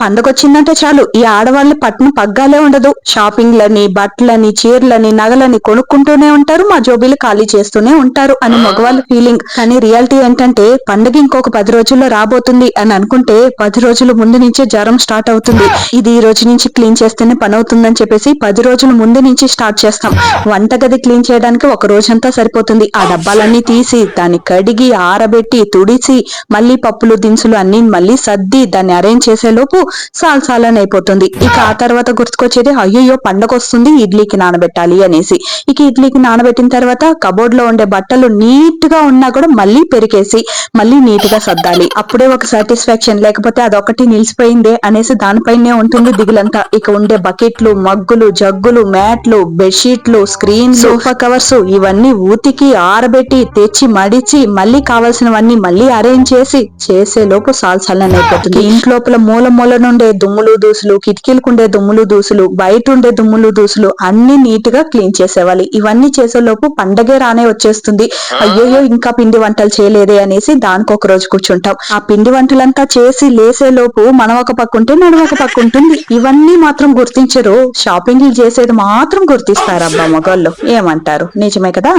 పండగొచ్చిందంటే చాలు. ఈ ఆడవాళ్ళ పట్నం పగ్గాలే ఉండదు. షాపింగ్లని బట్టలని చీరలని నగలని కొనుక్కుంటూనే ఉంటారు. మా జోబీలు ఖాళీ చేస్తూనే ఉంటారు అని మగవాళ్ళ ఫీలింగ్ కానీ రియాలిటీ ఏంటంటే పండుగ ఇంకొక పది రోజుల్లో రాబోతుంది అని అనుకుంటే పది రోజుల ముందు నుంచే జ్వరం స్టార్ట్ అవుతుంది. ఇది ఈ రోజు నుంచి క్లీన్ చేస్తేనే పని అవుతుందని చెప్పేసి పది రోజుల ముందు నుంచి స్టార్ట్ చేస్తాం. వంటగది క్లీన్ చేయడానికి ఒక రోజంతా సరిపోతుంది. ఆ డబ్బాలన్నీ తీసి దాన్ని కడిగి ఆరబెట్టి తుడిసి మళ్ళీ పప్పులు దినుసులు అన్ని మళ్ళీ సర్ది దాన్ని అరేంజ్ చేసే లోపు సాల్ సాలని అయిపోతుంది ఇక ఆ తర్వాత గుర్తుకొచ్చేది అయ్యయ్యో పండగ వస్తుంది ఇడ్లీకి నానబెట్టాలి అనేసి. ఇక ఇడ్లీకి నానబెట్టిన తర్వాత కబోర్డ్లో ఉండే బట్టలు నీట్గా ఉన్నా కూడా మళ్ళీ పెరికేసి మళ్ళీ నీట్గా సర్దాలి. అప్పుడే ఒక సాటిస్ఫాక్షన్ లేకపోతే అదొకటి నిలిచిపోయిందే అనేసి దానిపైనే ఉంటుంది దిగులంతా. ఇక ఉండే బకెట్లు మగ్గులు జగ్గులు మ్యాట్లు బెడ్షీట్లు స్క్రీన్ సోఫా కవర్స్ ఇవన్నీ ఊతికి ఆరబెట్టి తెచ్చి మడిచి మళ్ళీ కావాల్సినవన్నీ మళ్ళీ అరేంజ్ చేసి చేసే లోపు సాల్ సల్లని అయిపోతుంది ఇంట్లోపల మూల మూల నుండే దుమ్ములు దూసులు కిటికీలకు ఉండే దుమ్ములు దూసులు బయట ఉండే దుమ్ములు దూసులు అన్ని నీట్గా క్లీన్ చేసేవాలి. ఇవన్నీ చేసే లోపు పండగే రానే వచ్చేస్తుంది. అయ్యోయ్యో ఇంకా పిండి వంటలు చేయలేదే అనేసి దానికి ఒక రోజు కూర్చుంటాం. ఆ పిండి వంటలంతా చేసి లేసే లోపు మనం ఒక పక్క ఉంటే నడుము ఒక పక్క ఉంటుంది. ఇవన్నీ మాత్రం గుర్తించరు. షాపింగ్ చేసేది మాత్రం గుర్తిస్తారు అబ్బా మగవాళ్ళు ఏమంటారు? నిజమే కదా?